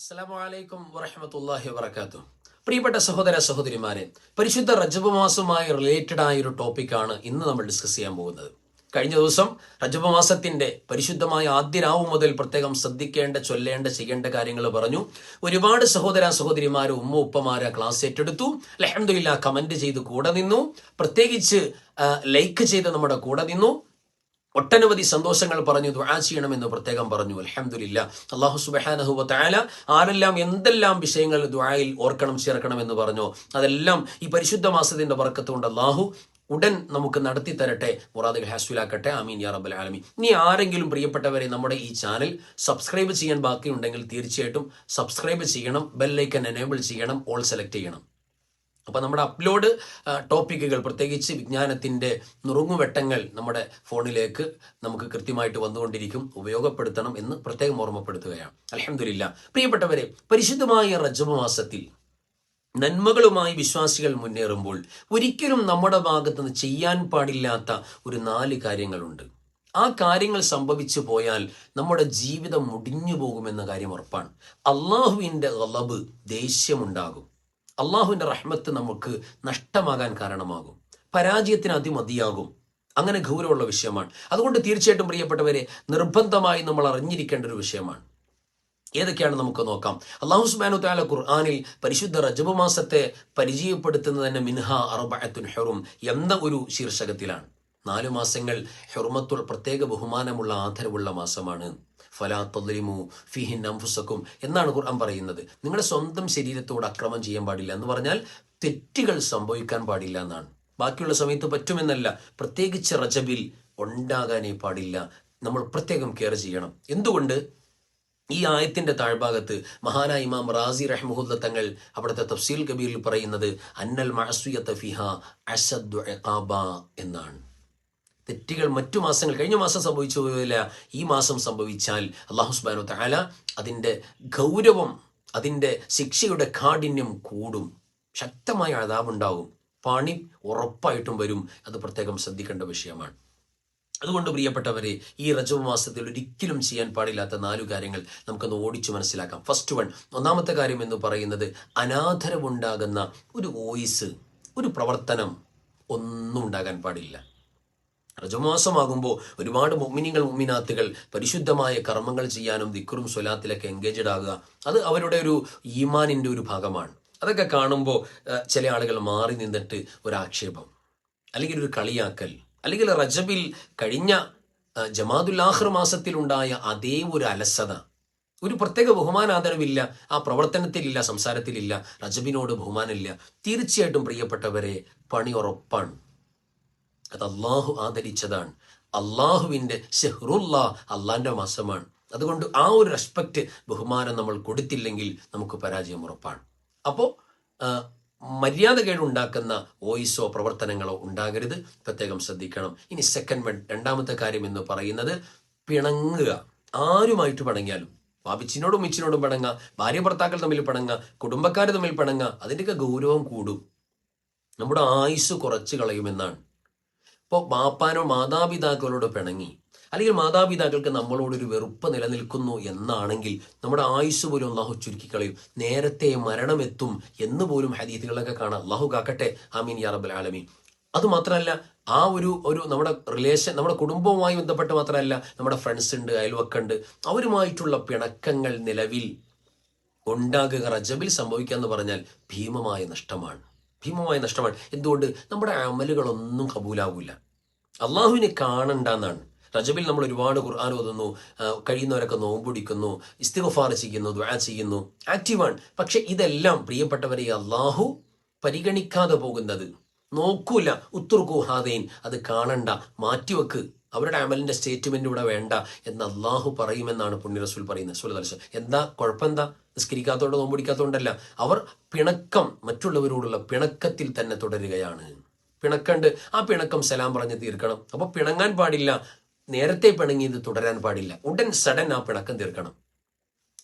അസ്സലാമലൈക്കും വറഹമത്തല്ലാഹി വാത്തു പ്രിയപ്പെട്ട സഹോദര സഹോദരിമാരെ പരിശുദ്ധ റജബ് മാസവുമായി റിലേറ്റഡ് ആയ ഒരു ടോപ്പിക്കാണ് ഇന്ന് നമ്മൾ ഡിസ്കസ് ചെയ്യാൻ പോകുന്നത്. കഴിഞ്ഞ ദിവസം റജബ് മാസത്തിന്റെ പരിശുദ്ധമായ ആദ്യ രാവ് മുതൽ പ്രത്യേകം ശ്രദ്ധിക്കേണ്ട ചൊല്ലേണ്ട ചെയ്യേണ്ട കാര്യങ്ങൾ പറഞ്ഞു. ഒരുപാട് സഹോദര സഹോദരിമാര് ഉമ്മ ഉപ്പമാര് ക്ലാസ് ഏറ്റെടുത്തു. ലഹമ്മദില്ല കമന്റ് ചെയ്ത് കൂടെ നിന്നു. പ്രത്യേകിച്ച് ലൈക്ക് ചെയ്ത് നമ്മുടെ കൂടെ നിന്നു. ഒട്ടനവധി സന്തോഷങ്ങൾ പറഞ്ഞു ദുആ ചെയ്യണമെന്ന് പ്രത്യേകം പറഞ്ഞു. അലഹമില്ല അള്ളാഹു സുബഹാനഹു വാല ആരെല്ലാം എന്തെല്ലാം വിഷയങ്ങൾ ദുആയിൽ ഓർക്കണം ചേർക്കണം എന്ന് പറഞ്ഞു അതെല്ലാം ഈ പരിശുദ്ധ മാസത്തിന്റെ വർക്കത്തുകൊണ്ട് അള്ളാഹു ഉടൻ നമുക്ക് നടത്തി തരട്ടെ മുറാദുൽ ഹാസ്വിലാക്കട്ടെ ആമീൻ യാ റബ്ബൽ ആലമീൻ. ഇനി ആരെങ്കിലും പ്രിയപ്പെട്ടവരെ നമ്മുടെ ഈ ചാനൽ സബ്സ്ക്രൈബ് ചെയ്യാൻ ബാക്കിയുണ്ടെങ്കിൽ തീർച്ചയായിട്ടും സബ്സ്ക്രൈബ് ചെയ്യണം ബെല്ലൈക്കൻ എനേബിൾ ചെയ്യണം ഓൾ സെലക്ട് ചെയ്യണം. അപ്പോൾ നമ്മുടെ അപ്ലോഡ് ടോപ്പിക്കുകൾ പ്രത്യേകിച്ച് വിജ്ഞാനത്തിന്റെ നുറുങ്ങുവെട്ടങ്ങൾ നമ്മുടെ ഫോണിലേക്ക് നമുക്ക് കൃത്യമായിട്ട് വന്നുകൊണ്ടിരിക്കും. ഉപയോഗപ്പെടുത്തണം എന്ന് പ്രത്യേകം ഓർമ്മപ്പെടുത്തുകയാണ്. അലഹമില്ല പ്രിയപ്പെട്ടവരെ പരിശുദ്ധമായ റജബ് മാസത്തിൽ നന്മകളുമായി വിശ്വാസികൾ മുന്നേറുമ്പോൾ ഒരിക്കലും നമ്മുടെ ഭാഗത്ത് നിന്ന് ചെയ്യാൻ പാടില്ലാത്ത ഒരു നാല് കാര്യങ്ങളുണ്ട്. ആ കാര്യങ്ങൾ സംഭവിച്ചു പോയാൽ നമ്മുടെ ജീവിതം മുടിഞ്ഞു പോകുമെന്ന കാര്യം ഉറപ്പാണ്. അള്ളാഹുവിന്റെ അളവ് ദേഷ്യമുണ്ടാകും. അള്ളാഹുവിന്റെ റഹ്മത്ത് നമുക്ക് നഷ്ടമാകാൻ കാരണമാകും. പരാജയത്തിന് അതിമതിയാകും. അങ്ങനെ ഗൗരവമുള്ള വിഷയമാണ്. അതുകൊണ്ട് തീർച്ചയായിട്ടും പ്രിയപ്പെട്ടവരെ നിർബന്ധമായി നമ്മൾ അറിഞ്ഞിരിക്കേണ്ട ഒരു വിഷയമാണ്. ഏതൊക്കെയാണ് നമുക്ക് നോക്കാം. അള്ളാഹു സുബാനു താല ഖുർആാനിൽ പരിശുദ്ധ റജബ് മാസത്തെ പരിചയപ്പെടുത്തുന്നത് തന്നെ മിൻഹ അറബഅത്തുൻ ഹെറും എന്ന ഒരു ശീർഷകത്തിലാണ്. നാലു മാസങ്ങൾ ഹെറുമത്തുൾ പ്രത്യേക ബഹുമാനമുള്ള ആദരവുള്ള മാസമാണ്. ഫലാ തൊല്ലിമു ഫിഹിൻ അംഫുസക്കും എന്നാണ് ഖുർആൻ പറയുന്നത്. നിങ്ങളുടെ സ്വന്തം ശരീരത്തോട് അക്രമം ചെയ്യാൻ പാടില്ല എന്ന് പറഞ്ഞാൽ തെറ്റുകൾ സംഭവിക്കാൻ പാടില്ല എന്നാണ്. ബാക്കിയുള്ള സമയത്ത് പറ്റുമെന്നല്ല. പ്രത്യേകിച്ച് റജബിൽ ഉണ്ടാകാനേ പാടില്ല. നമ്മൾ പ്രത്യേകം കെയർ ചെയ്യണം. എന്തുകൊണ്ട്? ഈ ആയത്തിന്റെ താഴ്ഭാഗത്ത് മഹാനായ ഇമാം റാസി റഹ്മുദ് തങ്ങൾ അവിടുത്തെ തഫ്സീൽ കബീറിൽ പറയുന്നത് അന്നൽ മഅസുയത്ത ഫിഹ അസദ് എന്നാണ്. തെറ്റുകൾ മറ്റു മാസങ്ങൾ കഴിഞ്ഞ മാസം സംഭവിച്ചു പോയില്ല ഈ മാസം സംഭവിച്ചാൽ അള്ളാഹു സുബാനു താല അതിന്റെ ഗൗരവം അതിന്റെ ശിക്ഷയുടെ കാഠിന്യം കൂടും. ശക്തമായ അതാവുണ്ടാവും പണി ഉറപ്പായിട്ടും വരും. അത് പ്രത്യേകം ശ്രദ്ധിക്കേണ്ട വിഷയമാണ്. അതുകൊണ്ട് പ്രിയപ്പെട്ടവരെ ഈ റജബ് മാസത്തിൽ ഒരിക്കലും ചെയ്യാൻ പാടില്ലാത്ത നാലു കാര്യങ്ങൾ നമുക്കൊന്ന് ഓടിച്ചു മനസ്സിലാക്കാം. ഫസ്റ്റ് വൺ ഒന്നാമത്തെ കാര്യം എന്ന് പറയുന്നത് അനാദരവുണ്ടാകുന്ന ഒരു വോയിസ് ഒരു പ്രവർത്തനം ഒന്നും ഉണ്ടാകാൻ പാടില്ല. റജമാസമാകുമ്പോൾ ഒരുപാട് മുമ്മിനികൾ മുമ്മിനാത്തുകൾ പരിശുദ്ധമായ കർമ്മങ്ങൾ ചെയ്യാനും ദിക്കറും സ്വലാത്തിലൊക്കെ എൻഗേജഡ് ആകുക. അത് അവരുടെ ഒരു ഈമാനിന്റെ ഒരു ഭാഗമാണ്. അതൊക്കെ കാണുമ്പോൾ ചില ആളുകൾ മാറി നിന്നിട്ട് ഒരാക്ഷേപം അല്ലെങ്കിൽ ഒരു കളിയാക്കൽ അല്ലെങ്കിൽ റജബിൽ കഴിഞ്ഞ ജമാദുല്ലാഹിർ മാസത്തിലുണ്ടായ അതേ ഒരു അലസത. ഒരു പ്രത്യേക ബഹുമാനാദരവില്ല ആ പ്രവർത്തനത്തിലില്ല സംസാരത്തിലില്ല റജബിനോട് ബഹുമാനമില്ല. തീർച്ചയായിട്ടും പ്രിയപ്പെട്ടവരെ പണി ഉറപ്പാണ്. അത് അള്ളാഹു ആദരിച്ചതാണ്. അള്ളാഹുവിന്റെ ഷെഹ്റുല്ല അള്ളാന്റെ മാസമാണ് അതുകൊണ്ട് ആ ഒരു റെസ്പെക്റ്റ് ബഹുമാനം നമ്മൾ കൊടുത്തില്ലെങ്കിൽ നമുക്ക് പരാജയം ഉറപ്പാണ്. അപ്പോൾ മര്യാദകേട് ഉണ്ടാക്കുന്ന വോയിസോ പ്രവർത്തനങ്ങളോ ഉണ്ടാകരുത്. പ്രത്യേകം ശ്രദ്ധിക്കണം. ഇനി സെക്കൻഡ് രണ്ടാമത്തെ കാര്യം എന്ന് പറയുന്നത് പിണങ്ങുക. ആരുമായിട്ട് പിണങ്ങിയാലും? വാപ്പിച്ചിനോടും മിച്ചിനോടും പിണങ്ങുക. ഭാര്യ ഭർത്താക്കൾ തമ്മിൽ പിണങ്ങുക. കുടുംബക്കാർ തമ്മിൽ പിണങ്ങുക. അതിന്റെയൊക്കെ ഗൗരവം കൂടും. നമ്മുടെ ആയുസ് കുറച്ച് കളയുമെന്നാണ്. ഇപ്പോൾ ബാപ്പാനോ മാതാപിതാക്കളോട് പിണങ്ങി. അല്ലെങ്കിൽ മാതാപിതാക്കൾക്ക് നമ്മളോടൊരു വെറുപ്പ് നിലനിൽക്കുന്നു എന്നാണെങ്കിൽ നമ്മുടെ ആയുസ് പോലും അള്ളാഹു ചുരുക്കി കളയും. നേരത്തെ മരണം എത്തും എന്ന് പോലും ഹദീഥുകളൊക്കെ കാണാം. അള്ളാഹു കാക്കട്ടെ. ആമീൻ യാ റബ്ബൽ ആലമീൻ. അതുമാത്രമല്ല ആ ഒരു ഒരു നമ്മുടെ റിലേഷൻ നമ്മുടെ കുടുംബവുമായി ബന്ധപ്പെട്ട് മാത്രമല്ല നമ്മുടെ ഫ്രണ്ട്സ് ഉണ്ട് അയൽവക്കുണ്ട് അവരുമായിട്ടുള്ള പിണക്കങ്ങൾ നിലവിൽ ഉണ്ടാകുക റജബിൽ സംഭവിക്കുക എന്ന് പറഞ്ഞാൽ ഭീമമായ നഷ്ടമാണ്. ഭീമമായ നഷ്ടമാണ്. എന്തുകൊണ്ട്? നമ്മുടെ അമലുകളൊന്നും കബൂലാവൂല. അള്ളാഹുവിനെ കാണണ്ട എന്നാണ് റജബിൽ നമ്മൾ ഒരുപാട് ഖുർആൻ ഓതുന്നു കഴിയുന്നവരൊക്കെ നോമ്പുടിക്കുന്നു ഇസ്തിഗഫാർ ചെയ്യുന്നു ദ്വാ ചെയ്യുന്നു. ആക്റ്റീവാണ്. പക്ഷെ ഇതെല്ലാം പ്രിയപ്പെട്ടവരെ അള്ളാഹു പരിഗണിക്കാതെ പോകുന്നത്. നോക്കൂല. ഉത്തുർക്കു ഹാദൈൻ. അത് കാണണ്ട. മാറ്റിവെക്ക്. അവരുടെ അമലിന്റെ സ്റ്റേറ്റ്മെന്റ് ഇവിടെ വേണ്ട എന്ന് അള്ളാഹു പറയുമെന്നാണ് പുണ്യ റസൂൽ പറയുന്നത്. സുല തലശ എന്താ? കുഴപ്പമെന്താ? നിസ്കരിക്കാത്തോണ്ട് നോമ്പിടിക്കാത്തതുകൊണ്ടല്ല അവർ പിണക്കം മറ്റുള്ളവരോടുള്ള പിണക്കത്തിൽ തന്നെ തുടരുകയാണ്. പിണക്കണ്ട്. ആ പിണക്കം സലാം പറഞ്ഞ് തീർക്കണം. അപ്പൊ പിണങ്ങാൻ പാടില്ല. നേരത്തെ പിണങ്ങിയത് തുടരാൻ പാടില്ല. ഉടൻ സഡൻ ആ പിണക്കം തീർക്കണം.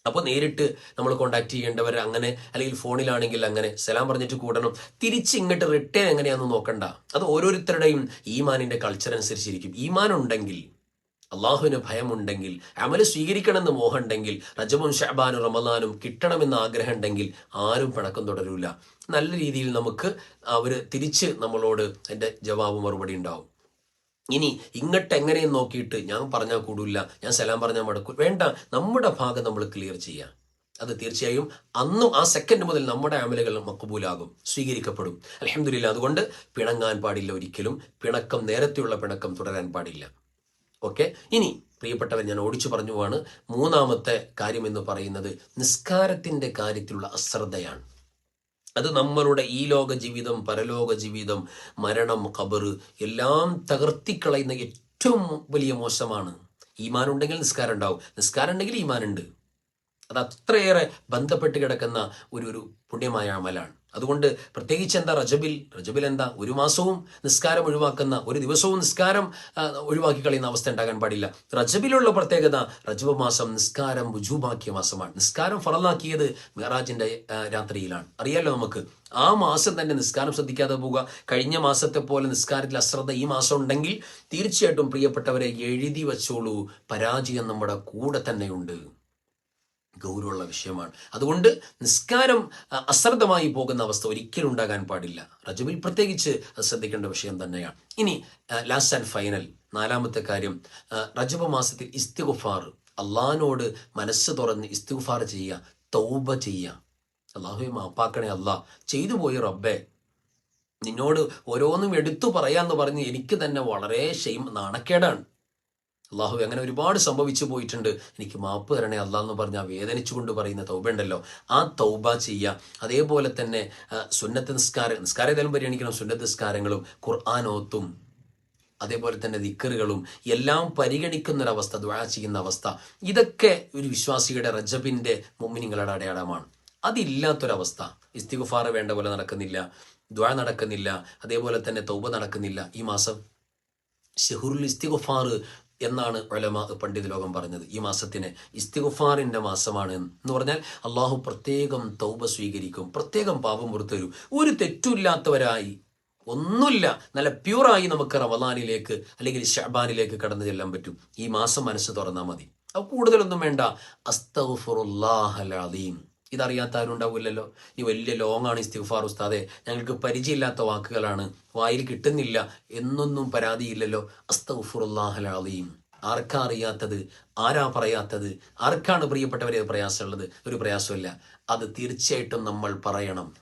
അപ്പോൾ നേരിട്ട് നമ്മൾ കോണ്ടാക്ട് ചെയ്യേണ്ടവർ അങ്ങനെ അല്ലെങ്കിൽ ഫോണിലാണെങ്കിൽ അങ്ങനെ സലാം പറഞ്ഞിട്ട് കൂടണം. തിരിച്ച് ഇങ്ങോട്ട് റിട്ടേൺ എങ്ങനെയാണെന്ന് നോക്കണ്ട. അത് ഓരോരുത്തരുടെയും ഈമാനിന്റെ കൾച്ചർ അനുസരിച്ചിരിക്കും. ഈമാൻ ഉണ്ടെങ്കിൽ അള്ളാഹുവിന് ഭയമുണ്ടെങ്കിൽ അമൽ സ്വീകരിക്കണമെന്ന് മോഹമുണ്ടെങ്കിൽ റജബും ഷഹബാനും റമദാനും കിട്ടണമെന്ന് ആഗ്രഹം ഉണ്ടെങ്കിൽ ആരും പണക്കം തുടരൂല. നല്ല രീതിയിൽ നമുക്ക് അവർ തിരിച്ച് നമ്മളോട് എന്റെ ജവാബ് മറുപടി ഉണ്ടാവും. ഇനി ഇങ്ങോട്ട് എങ്ങനെയും നോക്കിയിട്ട് ഞാൻ പറഞ്ഞാൽ കൂടില്ല ഞാൻ സലാം പറഞ്ഞാൽ മടക്കും. വേണ്ട നമ്മുടെ ഭാഗം നമ്മൾ ക്ലിയർ ചെയ്യാം. അത് തീർച്ചയായും അന്നും ആ സെക്കൻഡ് മുതൽ നമ്മുടെ അമലുകൾ മക്കബൂലാകും സ്വീകരിക്കപ്പെടും. അലഹമില്ല അതുകൊണ്ട് പിണങ്ങാൻ പാടില്ല ഒരിക്കലും. പിണക്കം നേരത്തെയുള്ള പിണക്കം തുടരാൻ പാടില്ല. ഓക്കെ? ഇനി പ്രിയപ്പെട്ടവൻ ഞാൻ ഓടിച്ചു പറഞ്ഞു പോവാണ്. മൂന്നാമത്തെ കാര്യം എന്ന് പറയുന്നത് നിസ്കാരത്തിന്റെ കാര്യത്തിലുള്ള അശ്രദ്ധയാണ്. അത് നമ്മളുടെ ഈ ലോക ജീവിതം പരലോക ജീവിതം മരണം കബറ് എല്ലാം തകർത്തിക്കളയുന്ന ഏറ്റവും വലിയ മോശമാണ്. ഈമാൻ ഉണ്ടെങ്കിൽ നിസ്കാരം ഉണ്ടാവും. നിസ്കാരം ഉണ്ടെങ്കിൽ ഈമാനുണ്ട്. അത് അത്രയേറെ ബന്ധപ്പെട്ട് കിടക്കുന്ന ഒരു ഒരു പുണ്യമായ അമലാണ്. അതുകൊണ്ട് പ്രത്യേകിച്ച് എന്താ റജബിൽ? റജബിൽ എന്താ ഒരു മാസവും നിസ്കാരം ഒഴിവാക്കുന്ന ഒരു ദിവസവും നിസ്കാരം ഒഴിവാക്കി കളയുന്ന അവസ്ഥ ഉണ്ടാകാൻ പാടില്ല. റജബിലുള്ള പ്രത്യേകത റജബ് മാസം നിസ്കാരം വുജൂബാക്കിയ മാസമാണ്. നിസ്കാരം ഫറലാക്കിയത് മെഹറാജിന്റെ രാത്രിയിലാണ്. അറിയാലോ നമുക്ക്? ആ മാസം തന്നെ നിസ്കാരം ശ്രദ്ധിക്കാതെ പോവുക. കഴിഞ്ഞ മാസത്തെ പോലെ നിസ്കാരത്തിൽ അശ്രദ്ധ ഈ മാസം ഉണ്ടെങ്കിൽ തീർച്ചയായിട്ടും പ്രിയപ്പെട്ടവരെ എഴുതി വച്ചോളൂ. പരാജയം നമ്മുടെ കൂടെ തന്നെയുണ്ട്. ഗൗരവമുള്ള വിഷയമാണ്. അതുകൊണ്ട് നിസ്കാരം അശ്രദ്ധമായി പോകുന്ന അവസ്ഥ ഒരിക്കലും ഉണ്ടാകാൻ പാടില്ല. റജബിൽ പ്രത്യേകിച്ച് അത് ശ്രദ്ധിക്കേണ്ട വിഷയം തന്നെയാണ്. ഇനി ലാസ്റ്റ് ആൻഡ് ഫൈനൽ നാലാമത്തെ കാര്യം റജബ് മാസത്തിൽ ഇസ്തിഗുഫാർ അള്ളഹാനോട് മനസ്സ് തുറന്ന് ഇസ്തിഗുഫാർ ചെയ്യുക തൗബ ചെയ്യുക. അള്ളാഹു മാപ്പാക്കണേ അല്ല ചെയ്തു പോയി റബ്ബേ. നിന്നോട് ഓരോന്നും എടുത്തു പറയാന്ന് പറഞ്ഞ് എനിക്ക് തന്നെ വളരെ ഷെയിം നാണക്കേടാണ്. അള്ളാഹു അങ്ങനെ ഒരുപാട് സംഭവിച്ചു പോയിട്ടുണ്ട്. എനിക്ക് മാപ്പ് തരണേ അല്ലാ എന്ന് പറഞ്ഞ് വേദനിച്ചുകൊണ്ട് പറയുന്ന തൗബ ഉണ്ടല്ലോ. ആ തൗബ ചെയ്യുക. അതേപോലെ തന്നെ സുന്നത്ത് നിസ്കാരം. നിസ്കാരം ഏതായാലും പരിഗണിക്കണം. സുന്നത്ത് നിസ്കാരങ്ങളും ഖുർആാനോത്തും അതേപോലെ തന്നെ ദിക്കറുകളും എല്ലാം പരിഗണിക്കുന്നൊരവസ്ഥ ദ്വാ ചെയ്യുന്ന അവസ്ഥ. ഇതൊക്കെ ഒരു വിശ്വാസിയുടെ റജബിന്റെ മുമ്മിനിങ്ങളുടെ അടയാളമാണ്. അതില്ലാത്തൊരവസ്ഥ. ഇസ്തിഗുഫാറ് വേണ്ട പോലെ നടക്കുന്നില്ല. ദ്വാ നടക്കുന്നില്ല. അതേപോലെ തന്നെ തൗബ നടക്കുന്നില്ല. ഈ മാസം ഷെഹുറുൽ ഇസ്തിഗുഫാർ എന്നാണ് ഒലമ പണ്ഡിത ലോകം പറഞ്ഞത്. ഈ മാസത്തിന് ഇസ്തിഗുഫാറിന്റെ മാസമാണ് എന്ന് പറഞ്ഞാൽ അള്ളാഹു പ്രത്യേകം തൗബ സ്വീകരിക്കും പ്രത്യേകം പാപം പുറത്തു ഒരു തെറ്റുമില്ലാത്തവരായി ഒന്നുമില്ല നല്ല പ്യൂറായി നമുക്ക് റമദാനിലേക്ക് അല്ലെങ്കിൽ ഷബാനിലേക്ക് കടന്നു ചെല്ലാൻ പറ്റും. ഈ മാസം മനസ്സ് തുറന്നാൽ മതി. അപ്പോൾ കൂടുതലൊന്നും വേണ്ട. അസ്തഫുറുല്ലാഹലീം ഇതറിയാത്ത ആരും ഉണ്ടാവില്ലല്ലോ ഈ വലിയ ലോങ് ആണ് ഇസ്തിഫാർ ഉസ്താദെ. ഞങ്ങൾക്ക് പരിചയമില്ലാത്ത വാക്കുകളാണ്. വായിൽ കിട്ടുന്നില്ല. എന്നൊന്നും പരാതിയില്ലല്ലോ. അസ്തഫുറുല്ലാഹലീം ആർക്കാ അറിയാത്തത്? ആരാ പറയാത്തത്? ആർക്കാണ് പ്രിയപ്പെട്ടവരെ പ്രയാസമുള്ളത്? ഒരു പ്രയാസമില്ല അത് തീർച്ചയായിട്ടും നമ്മൾ പറയണം.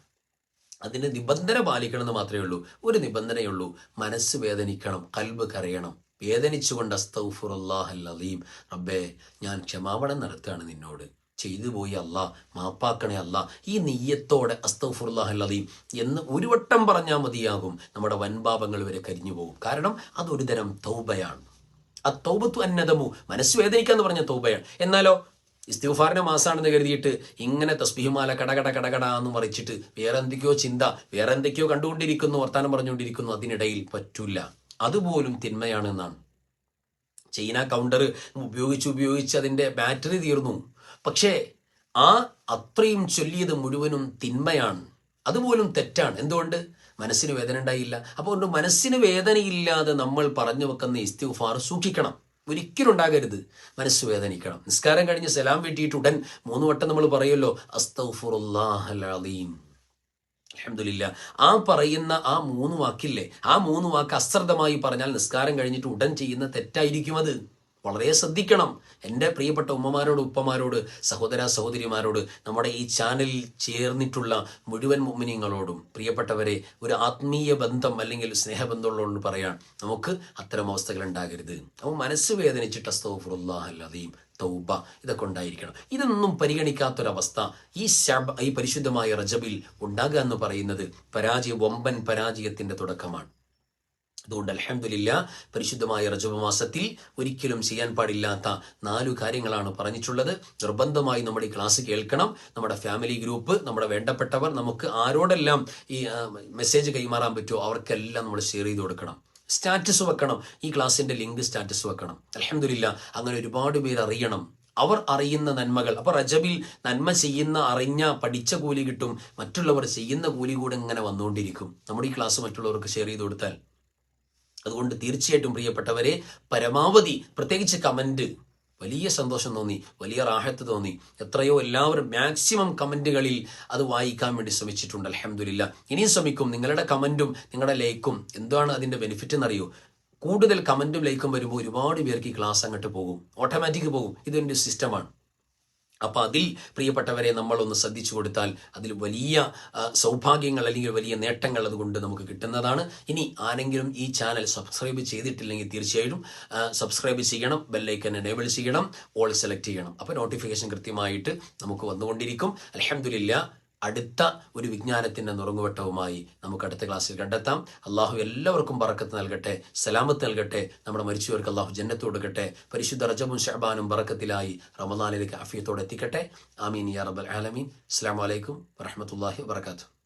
അതിന് നിബന്ധന പാലിക്കണമെന്ന് മാത്രമേ ഉള്ളൂ. ഒരു നിബന്ധനയുള്ളൂ മനസ്സ് വേദനിക്കണം. കൽബ് കരയണം. വേദനിച്ചുകൊണ്ട് അസ്തഫുറുല്ലാഹല്ലീം റബ്ബേ ഞാൻ ക്ഷമാപണം നടത്തുകയാണ് നിന്നോട്. ചെയ്തു പോയി അല്ല മാപ്പാക്കണേ അല്ല. ഈ നെയ്യത്തോടെ അസ്തൗഫുറുല്ലാഹല്ലീം എന്ന് ഒരു വട്ടം പറഞ്ഞാൽ മതിയാകും. നമ്മുടെ വൻപാപങ്ങൾ വരെ കരിഞ്ഞു പോകും. കാരണം അതൊരു തരം തൗബയാണ്. ആ തൗബത്തു അന്നതമു മനസ്സ് വേദനിക്കാന്ന് പറഞ്ഞ തൗബയാണ്. എന്നാലോ ഇസ്തിഫാറിന്റെ മാസാണെന്ന് കരുതിയിട്ട് ഇങ്ങനെ തസ്ബിഹുമാല കടകട കടകട എന്ന് മറിച്ചിട്ട് വേറെ എന്തൊക്കെയോ ചിന്ത വേറെ എന്തൊക്കെയോ കണ്ടുകൊണ്ടിരിക്കുന്നു വർത്താനം പറഞ്ഞുകൊണ്ടിരിക്കുന്നു അതിനിടയിൽ പറ്റൂല. അതുപോലും തിന്മയാണ് എന്നാണ് ചൈന കൗണ്ടർ ഉപയോഗിച്ച് ഉപയോഗിച്ച് അതിന്റെ ബാറ്ററി തീർന്നു. പക്ഷേ ആ അത്രയും ചൊല്ലിയത് മുഴുവനും തിന്മയാണ്. അതുപോലും തെറ്റാണ്. എന്തുകൊണ്ട്? മനസ്സിന് വേദന ഉണ്ടായില്ല. അപ്പോൾ മനസ്സിന് വേദനയില്ലാതെ നമ്മൾ പറഞ്ഞു വെക്കുന്ന ഇസ്തിഫാർ സൂക്ഷിക്കണം. ഒരിക്കലും ഉണ്ടാകരുത്. മനസ്സ് വേദനിക്കണം. നിസ്കാരം കഴിഞ്ഞ് സലാം വീട്ടിയിട്ട് ഉടൻ മൂന്ന് വട്ടം നമ്മൾ പറയുമല്ലോ അസ്തഫുറുല്ലാഹലീം അഹമ്മദില്ല ആ പറയുന്ന ആ മൂന്ന് വാക്കില്ലേ ആ മൂന്ന് വാക്ക് അശ്രദ്ധമായി പറഞ്ഞാൽ നിസ്കാരം കഴിഞ്ഞിട്ട് ഉടൻ ചെയ്യുന്ന തെറ്റായിരിക്കും അത്. വളരെ ശ്രദ്ധിക്കണം. എന്റെ പ്രിയപ്പെട്ട ഉമ്മമാരോട് ഉപ്പമാരോട് സഹോദര സഹോദരിമാരോട് നമ്മുടെ ഈ ചാനലിൽ ചേർന്നിട്ടുള്ള മുഴുവൻ മുമ്മിനിങ്ങളോടും പ്രിയപ്പെട്ടവരെ ഒരു ആത്മീയ ബന്ധം അല്ലെങ്കിൽ സ്നേഹബന്ധമുള്ളതുകൊണ്ട് പറയാൻ നമുക്ക് അത്തരം അവസ്ഥകൾ ഉണ്ടാകരുത്. അപ്പോൾ മനസ്സ് വേദനിച്ചിട്ട് അസ്തോഫുറുല്ലാഹല്ലതീം തൗബ ഇതൊക്കെ ഉണ്ടായിരിക്കണം. ഇതൊന്നും പരിഗണിക്കാത്തൊരവസ്ഥ ഈ ശബ ഈ പരിശുദ്ധമായ റജബിൽ ഉണ്ടാകുക എന്ന് പറയുന്നത് പരാജയ വമ്പൻ പരാജയത്തിന്റെ തുടക്കമാണ്. അതുകൊണ്ട് അലഹമില്ല പരിശുദ്ധമായ റജബ് മാസത്തിൽ ഒരിക്കലും ചെയ്യാൻ പാടില്ലാത്ത നാലു കാര്യങ്ങളാണ് പറഞ്ഞിട്ടുള്ളത്. നിർബന്ധമായി നമ്മുടെ ഈ ക്ലാസ് കേൾക്കണം. നമ്മുടെ ഫാമിലി ഗ്രൂപ്പ് നമ്മുടെ വേണ്ടപ്പെട്ടവർ നമുക്ക് ആരോടെല്ലാം ഈ മെസ്സേജ് കൈമാറാൻ പറ്റുമോ അവർക്കെല്ലാം നമ്മൾ ഷെയർ ചെയ്ത് കൊടുക്കണം. സ്റ്റാറ്റസ് വെക്കണം. ഈ ക്ലാസ്സിന്റെ ലിങ്ക് സ്റ്റാറ്റസ് വെക്കണം. അലഹമില്ല അങ്ങനെ ഒരുപാട് പേര് അറിയണം. അവർ അറിയുന്ന നന്മകൾ. അപ്പൊ റജബിൽ നന്മ ചെയ്യുന്ന അറിഞ്ഞ പഠിച്ച കൂലി കിട്ടും. മറ്റുള്ളവർ ചെയ്യുന്ന കൂലി കൂടെ ഇങ്ങനെ വന്നുകൊണ്ടിരിക്കും. നമ്മുടെ ഈ ക്ലാസ് മറ്റുള്ളവർക്ക് ഷെയർ ചെയ്ത് കൊടുത്താൽ അതുകൊണ്ട് തീർച്ചയായിട്ടും പ്രിയപ്പെട്ടവരെ പരമാവധി പ്രത്യേകിച്ച് കമന്റ് വലിയ സന്തോഷം തോന്നി വലിയ റാഹത്ത് തോന്നി. എത്രയോ എല്ലാവരും മാക്സിമം കമന്റുകളിൽ അത് വായിക്കാൻ വേണ്ടി ശ്രമിച്ചിട്ടുണ്ട് അലഹമില്ല ഇനിയും ശ്രമിക്കും. നിങ്ങളുടെ കമന്റും നിങ്ങളുടെ ലൈക്കും എന്താണ് അതിന്റെ ബെനിഫിറ്റ് എന്നറിയോ? കൂടുതൽ കമന്റും ലൈക്കും വരുമ്പോൾ ഒരുപാട് പേർക്ക് ഈ ക്ലാസ് അങ്ങോട്ട് പോകും. ഓട്ടോമാറ്റിക് പോകും. ഇതൊരു സിസ്റ്റമാണ് അപ്പോൾ അതിൽ പ്രിയപ്പെട്ടവരെ നമ്മളൊന്ന് ശ്രദ്ധിച്ചു കൊടുത്താൽ അതിൽ വലിയ സൗഭാഗ്യങ്ങൾ അല്ലെങ്കിൽ വലിയ നേട്ടങ്ങൾ അതുകൊണ്ട് നമുക്ക് കിട്ടുന്നതാണ്. ഇനി ആരെങ്കിലും ഈ ചാനൽ സബ്സ്ക്രൈബ് ചെയ്തിട്ടില്ലെങ്കിൽ തീർച്ചയായിട്ടും സബ്സ്ക്രൈബ് ചെയ്യണം ബെല്ലൈക്കൻ എനേബിൾ ചെയ്യണം ഓൾ സെലക്ട് ചെയ്യണം. അപ്പോൾ നോട്ടിഫിക്കേഷൻ കൃത്യമായിട്ട് നമുക്ക് വന്നുകൊണ്ടിരിക്കും. അലഹമില്ല അടുത്ത ഒരു വിജ്ഞാനത്തിന്റെ നുറങ്ങുവട്ടവുമായി നമുക്ക് അടുത്ത ക്ലാസ്സിൽ കണ്ടെത്താം. അള്ളാഹു എല്ലാവർക്കും പറക്കത്ത് നൽകട്ടെ സലാമത്ത് നൽകട്ടെ നമ്മുടെ മരിച്ചവർക്ക് അള്ളാഹു ജന്നത്ത് കൊടുക്കട്ടെ പരിശുദ്ധ റജബും ഷഹബാനും പറക്കത്തിലായി റമദാനിലേക്ക് അഫിയത്തോടെ എത്തിക്കട്ടെ. ആമീൻ യാ റബ്ബൽ ആലമീൻ. അസ്സാം വലൈക്കും വറഹമത്തല്ലാഹി വാത്തു